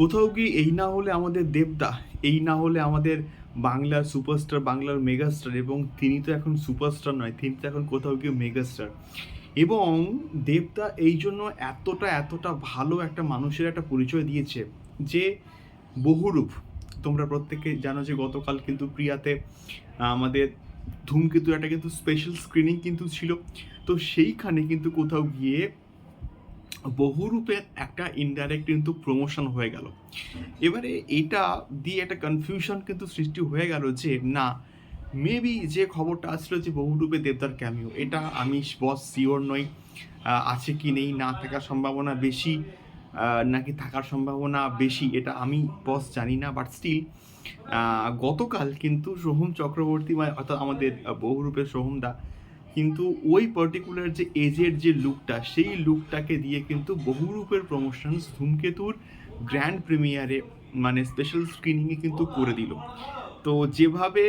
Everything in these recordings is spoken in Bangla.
কোথাও কি এই না হলে আমাদের দেবদা এই না হলে আমাদের বাংলার সুপারস্টার বাংলার মেগাস্টার এবং তিনি তো এখন সুপারস্টার নয়, তিনি তো এখন কোথাও গিয়ে মেগাস্টার এবং দেবদা এই জন্য এতটা এতটা ভালো একটা মানুষের একটা পরিচয় দিয়েছে যে বহুরূপ। তোমরা প্রত্যেকে জানো যে গতকাল কিন্তু প্রিয়াতে আমাদের ধূমকেতু একটা কিন্তু স্পেশাল স্ক্রিনিং কিন্তু ছিল। তো সেইখানে কিন্তু কোথাও গিয়ে বহুরূপের একটা ইনডাইরেক্ট কিন্তু প্রমোশন হয়ে গেল। এবারে এটা দিয়ে একটা কনফিউশন কিন্তু সৃষ্টি হয়ে গেল যে, না মেবি যে খবরটা আসলো যে বহুরূপে দেবদার ক্যামিও এটা আমি বস শিওর নই আছে কি নেই, না থাকার সম্ভাবনা বেশি নাকি থাকার সম্ভাবনা বেশি, এটা আমি বস জানি না বাট স্টিল গতকাল কিন্তু সোহম চক্রবর্তী বা অর্থাৎ আমাদের বহুরূপের সোহমদা কিন্তু ওই পার্টিকুলার যে এজের যে লুকটা সেই লুকটাকে দিয়ে কিন্তু বহুরূপের প্রমোশন ধূমকেতুর গ্র্যান্ড প্রিমিয়ারে মানে স্পেশাল স্ক্রিনিংয়ে কিন্তু করে দিল। তো যেভাবে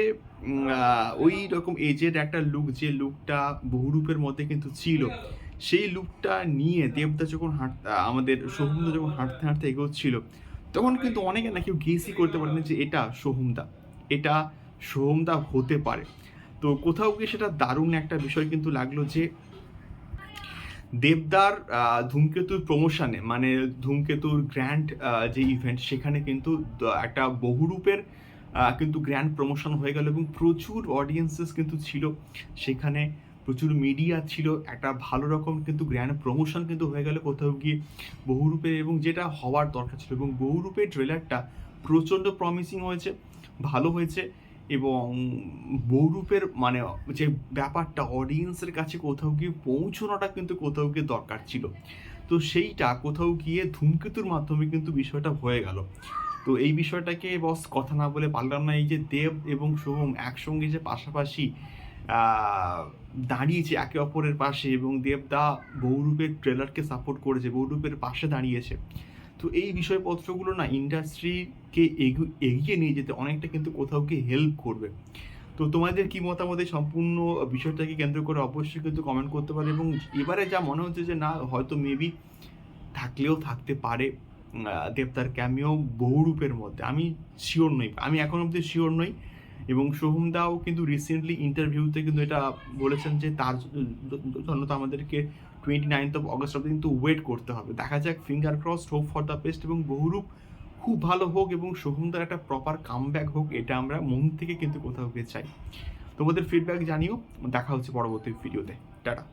ওই রকম এজের একটা লুক যে লুকটা বহুরূপের মধ্যে কিন্তু ছিল, সেই লুকটা নিয়ে দেবদা যখন হাঁট আমাদের সোহমদা যখন হাঁটতে হাঁটতে এগোচ্ছিল, তখন কিন্তু অনেকে না কেউ গেসই করতে পারে না যে এটা সোহমদা। এটা সোহমদা হতে পারে। তো কোথাও গিয়ে সেটা দারুণ একটা বিষয় কিন্তু লাগল যে দেবদার ধূমকেতুর প্রমোশনে মানে ধূমকেতুর গ্র্যান্ড যে ইভেন্ট সেখানে কিন্তু একটা বহুরূপের কিন্তু গ্র্যান্ড প্রমোশন হয়ে গেল এবং প্রচুর অডিয়েন্সেস কিন্তু ছিল। সেখানে প্রচুর মিডিয়া ছিল, একটা ভালো রকম কিন্তু গ্র্যান্ড প্রমোশন কিন্তু হয়ে গেল কোথাও গিয়ে বহুরূপে এবং যেটা হওয়ার দরকার ছিল এবং বহুরূপের ট্রেলারটা প্রচণ্ড প্রমিসিং হয়েছে, ভালো হয়েছে। এবং বহুরূপের মানে যে ব্যাপারটা অডিয়েন্সের কাছে কোথাও গিয়ে পৌঁছানোটা কিন্তু কোথাও গিয়ে দরকার ছিল। তো সেইটা কোথাও গিয়ে ধূমকেতুর মাধ্যমে কিন্তু বিষয়টা হয়ে গেল। তো এই বিষয়টাকে বস কথা না বলে পারলাম না, এই যে দেব এবং সোহম একসঙ্গে যে পাশাপাশি দাঁড়িয়েছে একে অপরের পাশে এবং দেবদা বহুরূপের ট্রেলারকে সাপোর্ট করেছে, বহুরূপের পাশে দাঁড়িয়েছে। তো এই বিষয়পত্রগুলো না ইন্ডাস্ট্রিকে এগিয়ে নিয়ে যেতে অনেকটা কিন্তু কোথাও গিয়ে হেল্প করবে। তো তোমাদের কি মতামত এই সম্পূর্ণ বিষয়টাকে কেন্দ্র করে অবশ্যই কিন্তু কমেন্ট করতে পারে এবং এবারে যা মনে হচ্ছে যে না, হয়তো মেবি থাকলেও থাকতে পারে দেবতার ক্যামিও বহুরূপের মধ্যে। আমি শিওর নই, আমি এখন অবধি শিওর নই। এবং সোহম দাও কিন্তু রিসেন্টলি ইন্টারভিউতে কিন্তু এটা বলেছেন যে তার জন্য তো আমাদেরকে টোয়েন্টি নাইনথ অফ অগস্ট অব্দি কিন্তু ওয়েট করতে হবে। দেখা যাক finger cross hope for the best এবং বহুরূপ খুব ভালো হোক এবং সোহমদার একটা প্রপার কামব্যাক হোক, এটা আমরা মন থেকে কিন্তু কোথাও গিয়ে চাই। তোমাদের ফিডব্যাক জানিও, দেখা হচ্ছে পরবর্তী ভিডিওতে টাটা।